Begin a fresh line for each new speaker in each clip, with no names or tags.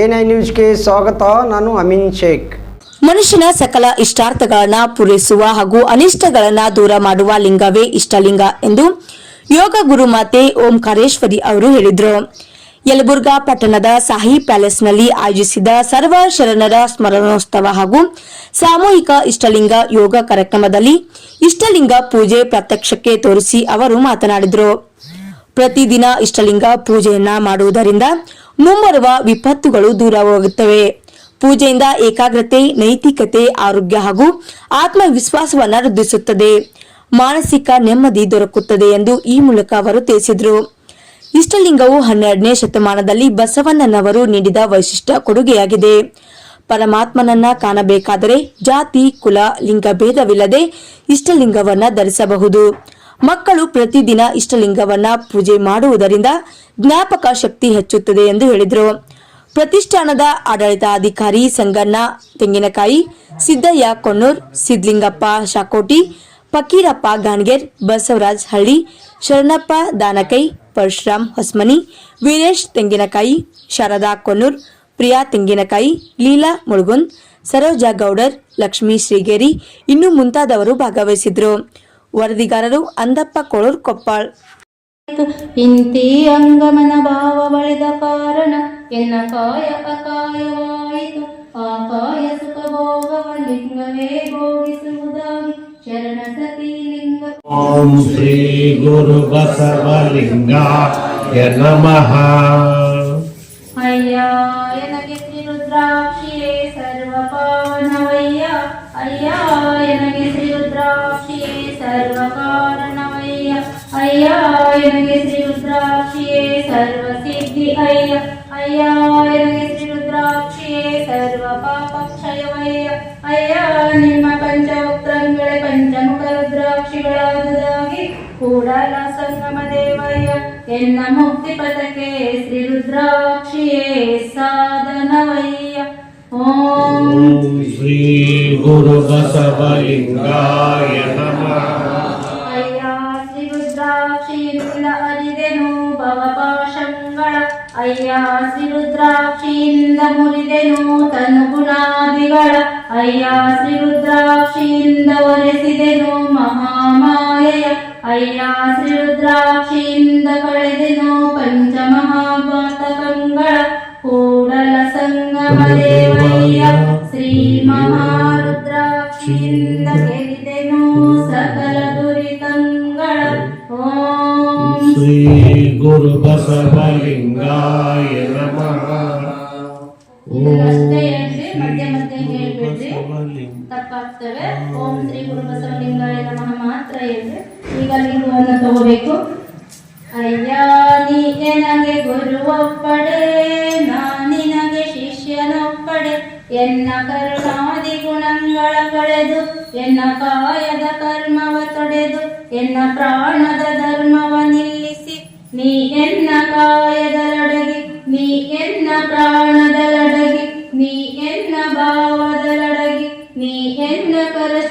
N I ನ್ಯೂಸ್ಗೆ ಸ್ವಾಗತ. ನಾನು ಅಮಿನ್ ಶೇಖ್.
ಮನುಷ್ಯನ ಸಕಲ ಇಷ್ಟಾರ್ಥಗಳನ್ನ ಪೂರೈಸುವ ಹಾಗೂ ಅನಿಷ್ಟಗಳನ್ನ ದೂರ ಮಾಡುವ ಲಿಂಗವೇ ಇಷ್ಟಲಿಂಗ ಎಂದು ಯೋಗ ಗುರುಮಾತೆ ಓಂಕಾರೇಶ್ವರಿ ಅವರು ಹೇಳಿದರು. ಯಲಬುರ್ಗಾ ಪಟ್ಟಣದ ಸಾಹಿ ಪ್ಯಾಲೇಸ್ನಲ್ಲಿ ಆಯೋಜಿಸಿದ ಸರ್ವ ಶರಣರ ಸ್ಮರಣೋತ್ಸವ ಹಾಗೂ ಸಾಮೂಹಿಕ ಇಷ್ಟಲಿಂಗ ಯೋಗ ಕಾರ್ಯಕ್ರಮದಲ್ಲಿ ಇಷ್ಟಲಿಂಗ ಪೂಜೆ ಪ್ರತ್ಯಕ್ಷಕ್ಕೆ ತೋರಿಸಿ ಅವರು ಮಾತನಾಡಿದರು. ಪ್ರತಿದಿನ ಇಷ್ಟಲಿಂಗ ಪೂಜೆಯನ್ನ ಮಾಡುವುದರಿಂದ ಮುಂಬರುವ ವಿಪತ್ತುಗಳು ದೂರವಾಗುತ್ತವೆ. ಪೂಜೆಯಿಂದ ಏಕಾಗ್ರತೆ, ನೈತಿಕತೆ, ಆರೋಗ್ಯ ಹಾಗೂ ಆತ್ಮವಿಶ್ವಾಸವನ್ನು ವೃದ್ಧಿಸುತ್ತದೆ. ಮಾನಸಿಕ ನೆಮ್ಮದಿ ದೊರಕುತ್ತದೆ ಎಂದು ಈ ಮೂಲಕ ಅವರು ತಿಳಿಸಿದರು. ಇಷ್ಟಲಿಂಗವು ಹನ್ನೆರಡನೇ ಶತಮಾನದಲ್ಲಿ ಬಸವಣ್ಣನವರು ನೀಡಿದ ವೈಶಿಷ್ಟ್ಯ ಕೊಡುಗೆಯಾಗಿದೆ. ಪರಮಾತ್ಮನನ್ನ ಕಾಣಬೇಕಾದರೆ ಜಾತಿ, ಕುಲ ಲಿಂಗ ಭೇದವಿಲ್ಲದೆ ಇಷ್ಟಲಿಂಗವನ್ನ ಧರಿಸಬಹುದು. ಮಕ್ಕಳು ಪ್ರತಿದಿನ ಇಷ್ಟಲಿಂಗವನ್ನ ಪೂಜೆ ಮಾಡುವುದರಿಂದ ಜ್ಞಾಪಕ ಶಕ್ತಿ ಹೆಚ್ಚುತ್ತದೆ ಎಂದು ಹೇಳಿದರು. ಪ್ರತಿಷ್ಠಾನದ ಆಡಳಿತಾಧಿಕಾರಿ ಸಂಗಣ್ಣ ತೆಂಗಿನಕಾಯಿ, ಸಿದ್ದಯ್ಯ ಕೊನ್ನೂರ್ ಸಿದ್ಲಿಂಗಪ್ಪ ಶಾಕೋಟಿ, ಫಕೀರಪ್ಪ ಗಾಣ್ಗೇರ್, ಬಸವರಾಜ್ ಹಳ್ಳಿ, ಶರಣಪ್ಪ ದಾನಕೈ, ಪರಶುರಾಮ್ ಹೊಸ್ಮನಿ, ವೀರೇಶ್ ತೆಂಗಿನಕಾಯಿ, ಶಾರದಾ ಕೊನ್ನೂರ್ ಪ್ರಿಯಾ ತೆಂಗಿನಕಾಯಿ, ಲೀಲಾ ಮುಳುಗುಂದ್, ಸರೋಜಾ ಗೌಡರ್, ಲಕ್ಷ್ಮೀ ಶ್ರೀಗೇರಿ ಇನ್ನೂ ಮುಂತಾದವರು ಭಾಗವಹಿಸಿದ್ರು. ವರದಿಗಾರರು ಅಂದಪ್ಪ ಕೊಳೂರ್ ಕೊಪ್ಪಾಳ್
ಇಂತಿ ಅಂಗಮನ ಭಾವ ಬಳಿದ ಕಾರಣ ಎನ್ನ ಕಾಯ ಅಕಾಯವಾಯಿತು ಆ ಕಾಯ ಸುಖ ಭೋಗವ ಲಿಂಗವೇ ಭೋಗಿಸುವುದಾಗಿ ಶರಣ ಸತಿ ಲಿಂಗ
ಓಂ ಶ್ರೀ ಗುರು ಬಸವಲಿಂಗಾಯ ನಮಃ
ಅಯ್ಯ ಎನಗೆ ಶ್ರೀ ರುದ್ರಾಕ್ಷಿಯೇ ಸರ್ವ ಪಾವನವಯ್ಯ ಅಯ್ಯ ಅಯ್ಯ ಎನಗೆ ಶ್ರೀ ರುದ್ರಾಕ್ಷಿಯೇ ಸರ್ವ ಸಿದ್ಧಿ ಅಯ್ಯ ಅಯ್ಯ ಎನಗೆ ಶ್ರೀ ರುದ್ರಾಕ್ಷಿಯೇ ಸರ್ವ ಪಾಪ ಕ್ಷಯವಯ್ಯ ಅಯ್ಯ ನಿಮ್ಮ ಪಂಚವಕ್ತಂಗಳೇ ಪಂಚಮುಖ ರುದ್ರಾಕ್ಷಿಗಳಾದುದಾಗಿ ಕೂಡಲ ಸಂಗಮ ದೇವಯ್ಯ ಎನ್ನ ಮುಕ್ತಿ ಪದಕ್ಕೆ ಶ್ರೀ ರುದ್ರಾಕ್ಷಿಯೇ ಸಾಧನವಯ್ಯ ಓಂ
ಓಂ ಶ್ರೀ ಗುರು ಬಸವಲಿಂಗಾಯ ನಮಃ
ಅಯ್ಯ ರುದ್ರಾಕ್ಷಿಯಿಂದ ಮುರಿದೆನು ತನು ಗುಣಾದಿಗಳ. ಅಯ್ಯ ರುದ್ರಾಕ್ಷಿಯಿಂದ ಒರೆಸಿದೆನು ಮಹಾಮಾಯೆಯ. ಅಯ್ಯ ರುದ್ರಾಕ್ಷಿಯಿಂದ ಕಳೆದೆನು ಪಂಚಮಹಾಘಾತಕಂಗಳ. ಕೂಡಲ ಸಂಗಮ ದೇವಯ್ಯ ಶ್ರೀ ಮಹಾರುದ್ರಾಕ್ಷಿಯಿಂದ ಗೆಲಿದೆನು ಸಕಲ ದುರಿತಂಗಳ. ಓಂ
ಶ್ರೀ ಗುರು ಬಸವಲಿಂಗಾಯ ಬಸವಲಿಂಗ
ತಪ್ಪಾಗ್ತವೆ. ಓಂ ಶ್ರೀ ಗುರು ಬಸವಲಿಂಗಾಯ ನಮಃ ಮಾತ್ರ ಹೇಳ್ರಿ ಈಗ ಲಿಂಗವನ್ನು ತಗೋಬೇಕು. ಅಯ್ಯ ನೀ ನನಗೆ ಗುರುವೊಪ್ಪಡೆ. ನಾ ನಿನಗೆ ಶಿಷ್ಯನೊಪ್ಪಡೆ. ಎನ್ನ ಕರುಣಾದಿ ಗುಣಗಳ ಕಳೆದು ಎನ್ನ ಕಾಯದ ಕರ್ಮವ ತೊಡೆದು ಎನ್ನ ಪ್ರಾಣದ ಧರ್ಮವ ನಿಲ್ಲಿಸಿ ನೀ ಎನ್ನ ಕಾಯದಲಡಗಿ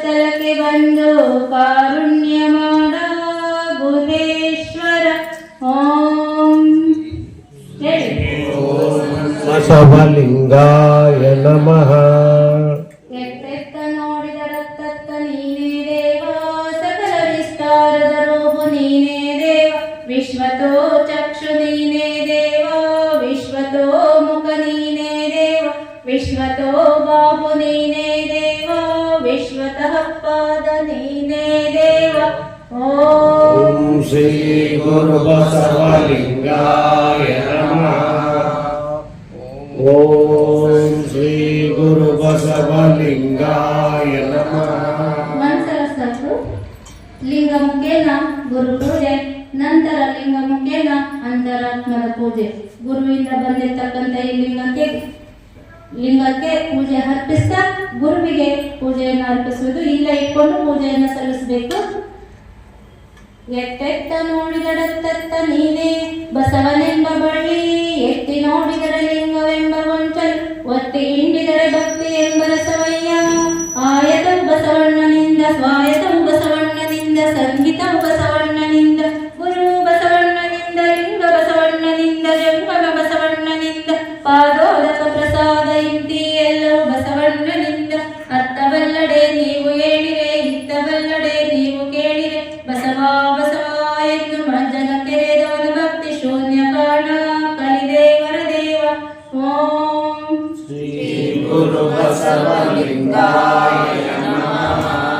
ಕರಸ್ಥಲಕ್ಕೆ ಬಂದು ಕಾರುಣ್ಯ ಮಾಡ ಗುಹೇಶ್ವರ ಓಂ ಹೇಳಿ
ಬಸವಲಿಂಗಾಯ ನಮಃ
ಓಂ
ಶ್ರೀ ಗುರು ಬಸವಲಿಂಗಾಯ ನಮಃ. ಓಂ ಶ್ರೀ ಗುರು ಬಸವಲಿಂಗಾಯ ನಮಃ.
ಮನಸ್ಸರ ಸತ್ತು ಲಿಂಗ ಮುಖೇನ ಗುರು ಪೂಜೆ ನಂತರ ಲಿಂಗ ಮುಖೇನ ಅಂತರಾತ್ಮದ ಪೂಜೆ. ಗುರುವಿಂದ ಬಂದಿರತಕ್ಕಂಥ ಈ ಲಿಂಗಕ್ಕೆ ಲಿಂಗಕ್ಕೆ ಪೂಜೆ ಅರ್ಪಿಸ್ತಾ ಗುರುವಿಗೆ ಪೂಜೆಯನ್ನು ಅರ್ಪಿಸುವುದು ಇಲ್ಲ ಇಟ್ಕೊಂಡು ಪೂಜೆಯನ್ನು ಸಲ್ಲಿಸಬೇಕು. ಎಟ್ಟೆತ್ತ ನೋಡಿದಡತ್ತತ್ತ ನೀನೇ ಬಸವನೆಂಬ ಬಳ್ಳಿ ಎತ್ತಿ ನೋಡಿದರೆ ಲಿಂಗವೆಂಬ ಗೊಂಚಲು ಒತ್ತಿ ಹಿಂಡಿದರೆ ಭಕ್ತಿ ಎಂಬ ರಸವಯ್ಯ ಆಯತವು ಬಸವಣ್ಣನಿಂದ ಸ್ವಾಯತವು ಬಸವಣ್ಣನಿಂದ ಸಂಗೀತವು ಬಸವಣ್ಣನಿಂದ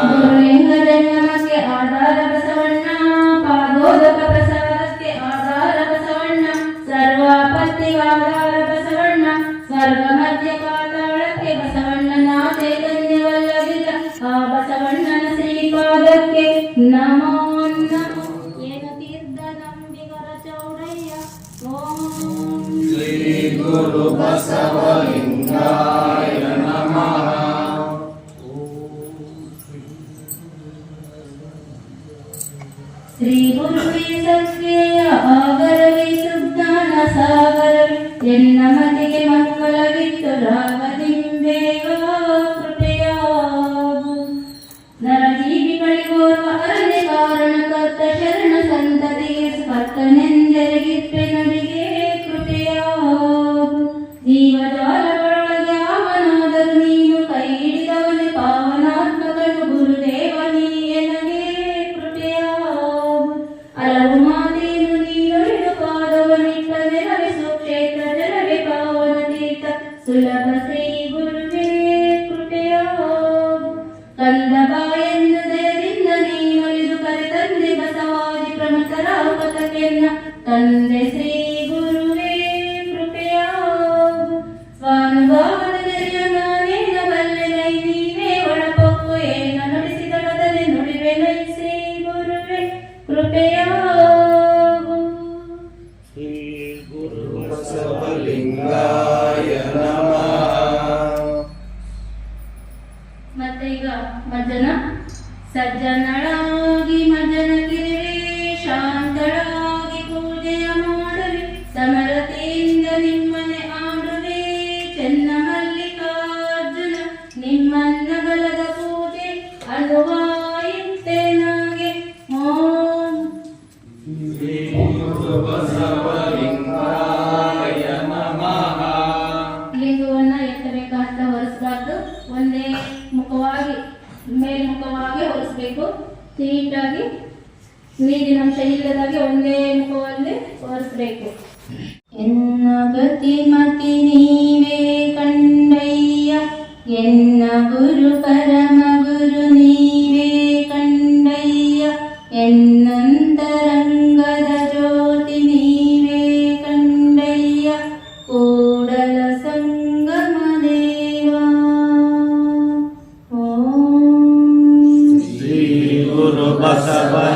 ಗುರುಲಿಂಗ ಜಂಗಮಕ್ಕೆ ಆಧಾರ ಬಸವಣ್ಣ ಪಾದೋದಕ ಪ್ರಸಾದಕ್ಕೆ ಆಧಾರ ಬಸವಣ್ಣ ಸರ್ವಾಪತ್ತಿಗೆ ಆಧಾರ ಬಸವಣ್ಣ ಸ್ವರ್ಗ ಮಧ್ಯ ಪಾತಾಳಕ್ಕೆ ಬಸವಣ್ಣನ ಚೈತನ್ಯವಲ್ಲದಿಲ್ಲ ಆ ಬಸವಣ್ಣನ ಶ್ರೀಪಾದಕ್ಕೆ ನಮೋ ನಮೋ ಏನ ತೀರ್ಥ ನಂಬಿಗರ ಚೌಡಯ್ಯ ಓಂ
ಗುರು ಬಸವಲಿಂಗಾಯ
ಸಾಗರವೇ ಎನ್ನ ಮತಿಗೆ ಮಂಗಲವಿತ್ತು ರಾಗದಿಂಬೇಗ ಸುಲಭ ಶ್ರೀ ಗುರುವೇ ಕೃಪೆಯಾಗು ಕಂದ ಬಾಯೆಂದು ದಯದಿಂದ ನೀನೊಲಿದು ಕರೆತಂದೆ ಬಸವಾದಿ ಪ್ರಮುಖರ ಪತಕೆನ್ನ ತಂದೆ ಈಗ ಮಜ್ಜನ ಸಜ್ಜನಳಾಗಿ ಮಜನ ಕಿರಿವೆ, ಶಾಂತಳಾಗಿ ಪೂಜೆಯ ಮಾಡುವೆ ಸಮರತೆಯಿಂದ ನಿಮ್ಮನೆ ಆಡುವೆ. ಚೆನ್ನ ಮಲ್ಲಿಕಾರ್ಜುನ ನಿಮ್ಮನ್ನ ಬಲದ ಪೂಜೆ ಅನುವಾಯಿತ್ತೆ ನಾಗೆ. ಓಂ. ಲಿಂಗವನ್ನ ಎತ್ತಬೇಕಾದ ಹೊರಿಸಬಾರ್ದು ಒಂದೇ ಮುಖವಾಗಿ ಮೇಲ್ಮುಖವಾಗಿ ಹೊರಿಸಬೇಕು ನೀಟಾಗಿ ನೀರಿನಂಶ ಇಲ್ಲದಾಗೆ ಒಂದೇ ಮುಖವಲ್ಲೇ ಹೊರಿಸಬೇಕು ಎನ್ನ ಗತಿ ಮತಿ ನೀವೇ ಕಂಡಯ್ಯ ಎನ್ನ ಗುರು ಪರಮ ಗುರು
Masaba